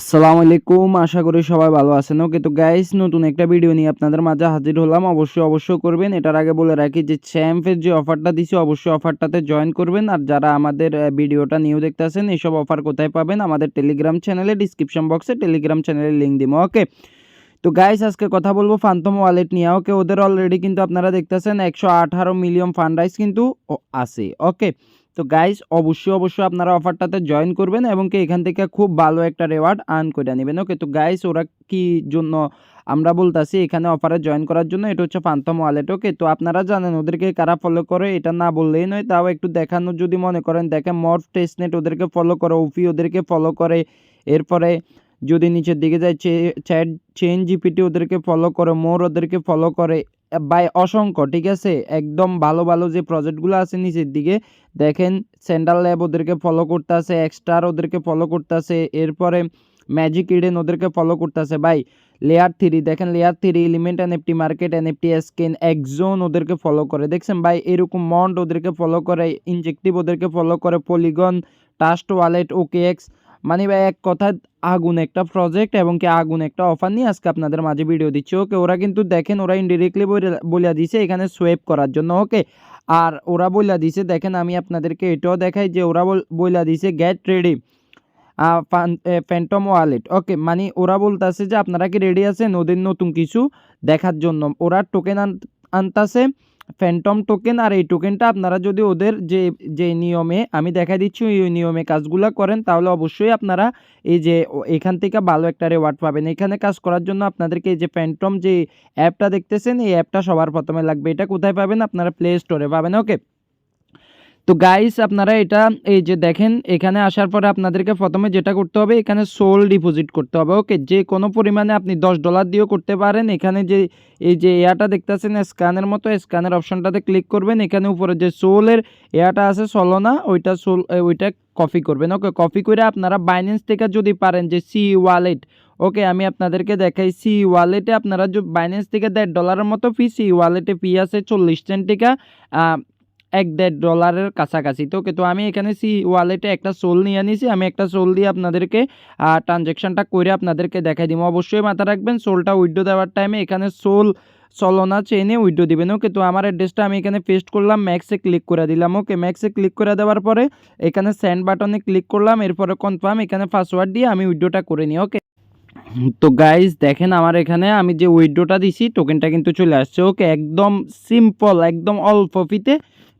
আসসালামু আলাইকুম, আশা করি সবাই ভালো আছেন। ওকে তো গাইস নতুন একটা ভিডিও নিয়ে আপনাদের মাঝে হাজির হলাম। অবশ্যই অবশ্যই করবেন। এটার আগে বলে রাখি যে চ্যাম্পের যে অফারটা দিছি, অবশ্যই অফারটাতে জয়েন করবেন। আর যারা আমাদের ভিডিওটা নিউ দেখতেছেন এইসব অফার কোথায় পাবেন? আমাদের টেলিগ্রাম চ্যানেলে ডিসক্রিপশন বক্সে টেলিগ্রাম চ্যানেলের লিঙ্ক দিব ওকে তো গাইস আজকে কথা বলব ফান্তম ওয়ালেট নিয়ে ওকে ওদের অলরেডি কিন্তু আপনারা দেখতেছেন, একশো আঠারো মিলিয়ন ফান্ড রাইজ কিন্তু আছে ওকে তো গাইস অবশ্যই অবশ্যই আপনারা অফারটাতে জয়েন করবেন এবং কি এখান থেকে খুব ভালো একটা রেওয়ার্ড আর্ন করে নেবেন। ওকে তো গাইস ওরা কি জন্য আমরা বলতাছি, এখানে অফারে জয়েন করার জন্য এটা হচ্ছে ফান্তম ওয়ালেট ওকে তো আপনারা জানেন ওদেরকে কারা ফলো করে, এটা না বললেই নয়, তাও একটু দেখানো যদি মনে করেন, দেখেন মর্ফ টেস্টনেট ওদেরকে ফলো করে উফি ওদেরকে ফলো করে, এরপরে যদি নিচের দিকে যায় চ্যাট চেন জিপিটি ওদেরকে ফলো করে মোর ওদেরকে ফলো করে বাই অসংখ্য, ঠিক আছে? একদম ভালো ভালো যে প্রজেক্টগুলো আছে নিচের দিকে, দেখেন সেন্ট্রাল ল্যাব ওদেরকে ফলো করতেছে এক্সট্রার ওদেরকে ফলো করতেছে, এরপরে ম্যাজিক ইডেন ওদেরকে ফলো করতেছে। ভাই লেয়ার থ্রি দেখেন layer three element NFT market NFT scan একজন ওদেরকে ফলো করে। দেখছেন ভাই, এরকম মন্ড ওদেরকে ফলো করে ইনজেক্টিভ ওদেরকে ফলো করে Polygon trust wallet okay x মানে ভাই, এক কথায় আগুন একটা প্রজেক্ট এবং কি আগুন একটা অফার নিয়ে আজকে আপনাদের মাঝে ভিডিও দিচ্ছি ওকে ওরা কিন্তু দেখেন, ওরা ইনডিরেক্টলি বলে দিছে এখানে সোয়েপ করার জন্য ওকে আর ওরা বইলা দিছে, দেখেন, আমি আপনাদেরকে এটাও দেখাই যে ওরা বল- দিছে get ready Phantom wallet okay মানে ওরা বলতেছে যে, আপনারা কি রেডি আছেন? ওদের নতুন কিছু দেখার জন্য। ওরা টোকেন আনতাছে ফ্যান্টম টোকেন আর এই টোকেনটা আপনারা যদি ওদের যে যে নিয়মে আমি দেখা দিচ্ছি, ওই নিয়মে কাজগুলো করেন, তাহলে অবশ্যই আপনারা এই যে এখান থেকে ভালো একটা রেওয়ার্ড পাবেন। এখানে কাজ করার জন্য আপনাদেরকে এই যে ফ্যান্টম যে অ্যাপটা দেখতেছেন, এই অ্যাপটা সবার প্রথমে লাগবে। এটা কোথায় পাবেন? আপনারা প্লে স্টোরে পাবেন ওকে তো গাইস আপনারা এটা, এই যে দেখেন, এখানে আসার পরে আপনাদেরকে প্রথমে যেটা করতে হবে, এখানে সোল ডিপোজিট করতে হবে ওকে যে কোনো পরিমাণে আপনি দশ ডলার দিয়েও করতে পারেন। এখানে যে, এই যে এয়াটা দেখতেছেন স্ক্যানের মতো স্ক্যানের অপশনটাতে ক্লিক করবেন। এখানে উপরে যে সোলের এয়াটা আছে সলোনা ওইটা সোল ওইটা কপি করবেন ওকে কপি করে আপনারা বাইন্যান্স থেকে যদি পারেন, যে সি ওয়ালেট ওকে আমি আপনাদেরকে দেখাই সি ওয়ালেটে আপনারা বাইন্যান্স থেকে দেড় ডলারের মতো ফি সি ওয়ালেটে ফি আছে চল্লিশ সেন্ট টাকা এক দেড় ডলারের কাছাকাছি। তো তো আমি এখানে সি ওয়ালেটে একটা সোল নিয়ে নিয়েছি আমি একটা সোল দিয়ে আপনাদেরকে ট্রানজ্যাকশানটা করে আপনাদেরকে দেখাই দিব। অবশ্যই মাথা রাখবেন, সোলটা উইড্রো দেওয়ার টাইমে এখানে সোল চলনা চেনে উইড্রো দিবেন। ওকে, তো আমার অ্যাড্রেসটা আমি এখানে পেস্ট করলাম ম্যাক্সে ক্লিক করে দিলাম। ওকে ম্যাক্সে ক্লিক করে দেওয়ার পরে এখানে সেন্ড বাটনে ক্লিক করলাম। এরপরে কনফার্ম এখানে পাসওয়ার্ড দিয়ে আমি উইড্রোটা করে নিই, ওকে? তো গাইজ দেখেন আমার এখানে আমি যে উইড্রোটা দিছি টোকেনটা কিন্তু চলে আসছে, ওকে? একদম সিম্পল একদম অল্প ফিতে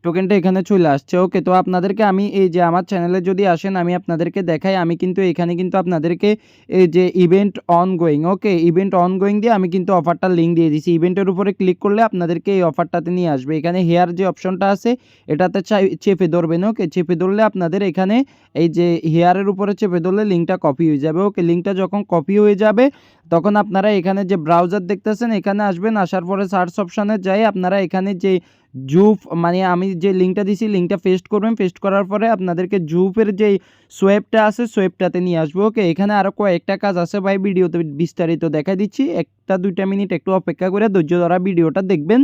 টোকেনটা এখানে চলে আসছে। ওকে, তো আপনাদেরকে আমি এই যে আমার চ্যানেলে যদি আসেন, আমি আপনাদেরকে দেখাই, আমি কিন্তু এখানে কিন্তু আপনাদেরকে এই যে event ongoing okay? Event ongoing দিয়ে আমি কিন্তু অফারটার লিঙ্ক দিয়ে দিছি ইভেন্টের উপরে ক্লিক করলে আপনাদেরকে এই অফারটাতে নিয়ে আসবে। এখানে হেয়ার যে অপশনটা আছে, এটাতে চেপে ধরবেন, ওকে? চেপে ধরলে আপনাদের এখানে এই যে হেয়ারের উপরে চেপে ধরলে লিঙ্কটা কপি হয়ে যাবে, ওকে? লিঙ্কটা যখন কপি হয়ে যাবে, তখন আপনারা এখানে যে ব্রাউজার দেখতেছেন, এখানে আসবেন, আসার পরে সার্চ অপশানে যাই, আপনারা এখানে যে জুপ মানে আমি যে লিঙ্কটা দিছি লিঙ্কটা পেস্ট করবেন। পেস্ট করার পরে আপনাদেরকে জুপের যে সোয়েবটা আছে সোয়েবটাতে নিয়ে আসব। ওকে এখানে আরও কয়েকটা কাজ আছে ভাই ভিডিওতে বিস্তারিত দেখা দিচ্ছি। একটা, দুইটা মিনিট একটু অপেক্ষা করে ধৈর্য ধরা ভিডিওটা দেখবেন।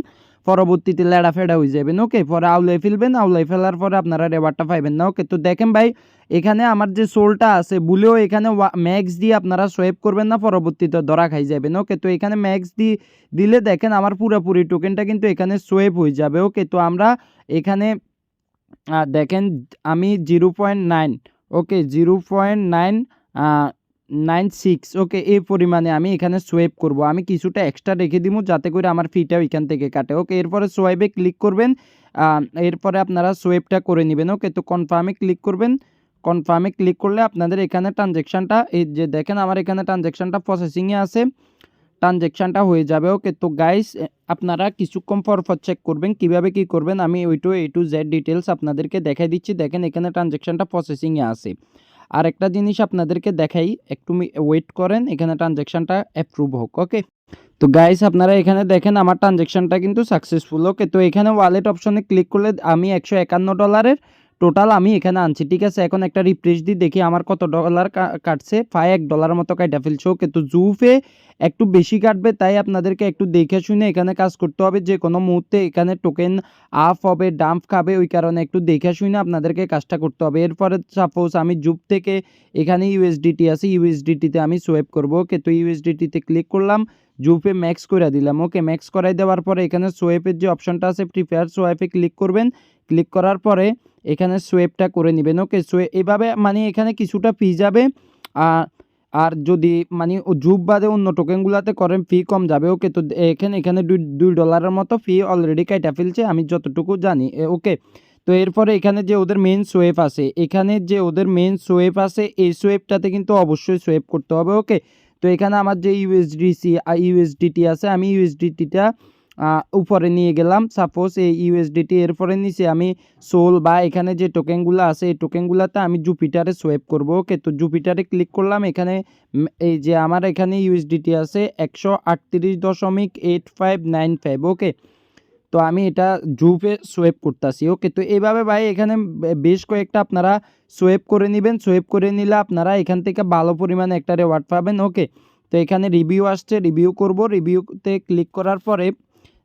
পরবর্তীতে লেড়া ফেডা হয়ে যাবেন ওকে পরে আউলাই ফেলবেন আউলাই ফেলার পরে আপনারা রেবারটা পাইবেন না ওকে তো দেখেন ভাই, এখানে আমার যে সোলটা আছে, বুলেও এখানে ম্যাক্স দিয়ে আপনারা সোয়েপ করবেন না, পরবর্তীতে ধরা খাই যাবেন ওকে তো এখানে ম্যাক্স দিয়ে দিলে দেখেন আমার পুরোপুরি টোকেনটা কিন্তু এখানে সোয়েপ হয়ে যাবে ওকে তো আমরা এখানে দেখেন আমি zero point nine okay zero point nine nine six, okay, এই পরিমাণে আমি এখানে সোয়েপ করব। আমি কিছুটা এক্সট্রা রেখে দিব যাতে করে আমার ফিটাও এখান থেকে কাটে। ওকে, এরপরে সোয়েবে ক্লিক করবেন। এরপরে আপনারা সোয়েবটা করে নেবেন। ওকে, তো কনফার্মে ক্লিক করবেন। কনফার্মে ক্লিক করলে আপনাদের এখানে ট্রানজ্যাকশানটা এই যে দেখেন আমার এখানে ট্রানজ্যাকশানটা প্রসেসিংয়ে আছে। ট্রানজ্যাকশানটা হয়ে যাবে। ওকে, তো গাইস আপনারা কিছুক্ষণ পর পর চেক করবেন। কীভাবে কি করবেন? আমি ওই টু এই টু জেড ডিটেলস আপনাদেরকে দেখাই দিচ্ছি। দেখেন এখানে ট্রানজ্যাকশানটা প্রসেসিংয়ে আছে। আর একটা জিনিস আপনাদেরকে দেখাই, একটু ওয়েট করেন, এখানে ট্রানজ্যাকশানটা অ্যাপ্রুভ হোক ওকে তো গাইস আপনারা এখানে দেখেন আমার ট্রানজ্যাকশানটা কিন্তু সাকসেসফুল ওকে তো এখানে ওয়ালেট অপশনে ক্লিক করলে আমি একশো একান্ন ডলারের টোটাল আমি এখানে আনছি, ঠিক আছে? এখন একটা রিফ্রেশ দিই দেখি আমার কত ডলার কাটছে। প্রায় এক ডলার মতো কাটা ফেলছে। ওকে তো জুফে একটু বেশি কাটবে, তাই আপনাদেরকে একটু দেখে শুনে এখানে কাজ করতে হবে। যে কোনো মুহূর্তে এখানে টোকেন আপ হবে ডাম্প খাবে, ওই কারণে একটু দেখে শুনে আপনাদেরকে কাজটা করতে হবে। এরপরে সাপোজ আমি জুপ থেকে এখানে ইউএসডিটি আছে ইউএসডিটিতে আমি সোয়েপ করব। ওকে তো ইউএসডিটিতে ক্লিক করলাম জুপে ম্যাক্স করে দিলাম। ওকে ম্যাক্স করাই দেওয়ার পরে এখানে সোয়েপের যে অপশনটা আছে ফ্রি ফায়ার সোয়েপে ক্লিক করবেন। ক্লিক করার পরে এখানে সোয়েপটা করে নেবেন। ওকে সোয়ে এভাবে মানে এখানে কিছুটা ফি যাবে। আর আর যদি মানে জুপ বাদে অন্য টোকেনগুলোতে করেন ফি কম যাবে। ওকে তো এখানে এখানে দুই দুই ডলারের মতো ফি অলরেডি কাইটা ফেলছে, আমি যতটুকু জানি। ওকে তো এরপরে এখানে যে ওদের মেন সোয়েপ আছে, এখানে যে ওদের মেন সোয়েপ আছে, এই সোয়েপটাতে কিন্তু অবশ্যই সোয়েপ করতে হবে। ওকে তো এখানে আমার যে ইউএসডিসি ইউএসডিটি আছে, আমি ইউএসডিটিটা উপরে নিয়ে গেলাম। সাপোজ এই ইউএসডিটি এরপরে নিচে আমি সোল বা এখানে যে টোকেনগুলো আছে, এই টোকেনগুলোতে আমি জুপিটারে সোয়েপ করব। ওকে, তো জুপিটারে ক্লিক করলাম। এখানে এই যে আমার এখানে ইউএসডিটি আছে একশো আটত্রিশ দশমিক eight five nine five okay? তো আমি এটা জুপে সোয়েপ করতেছি, ওকে? তো এইভাবে ভাই এখানে বেশ কয়েকটা আপনারা সোয়েপ করে নেবেন। সোয়েপ করে নিলে আপনারা এখান থেকে ভালো পরিমাণে একটা রেওয়ার্ড পাবেন, ওকে? তো এখানে রিভিউ আসছে, রিভিউ করব। রিভিউতে ক্লিক করার পরে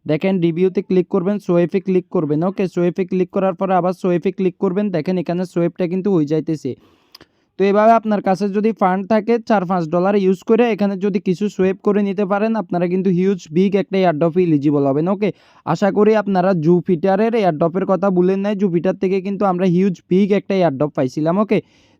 দেখেন রিভিউতে ক্লিক করবেন সোয়েফে ক্লিক করবেন ওকে সোয়েফে ক্লিক করার পরে আবার সোয়েফে ক্লিক করবেন, দেখেন এখানে সোয়েফটা কিন্তু হয়ে যাইতেছে। তো এভাবে আপনার কাছে যদি ফান্ড থাকে চার পাঁচ ডলার ইউজ করে এখানে যদি কিছু সোয়েপ করে নিতে পারেন, আপনারা কিন্তু হিউজ বিগ একটা এয়ারড্রপ ইলিজিবল হবেন ওকে আশা করি আপনারা জুপিটারের এয়ারড্রপের কথা বলেন নাই জুপিটার থেকে কিন্তু আমরা হিউজ বিগ একটা এয়ারড্রপ পাইছিলাম ওকে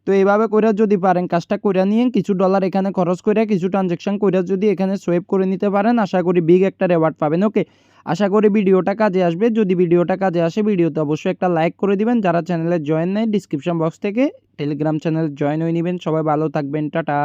তো এইভাবে করে যদি পারেন, কাজটা করে নিয়ে কিছু ডলার এখানে খরচ করে কিছু ট্রানজ্যাকশন করে যদি এখানে সোয়েপ করে নিতে পারেন, আশা করি বিগ একটা রেওয়ার্ড পাবেন ওকে আশা করি ভিডিওটা কাজে আসবে, যদি ভিডিওটা কাজে আসে, ভিডিওতে অবশ্যই একটা লাইক করে দিবেন, যারা চ্যানেলে জয়েন নেয় ডিসক্রিপশন বক্স থেকে টেলিগ্রাম চ্যানেল জয়েন হয়ে নেবেন, সবাই ভালো থাকবেন, টাটা!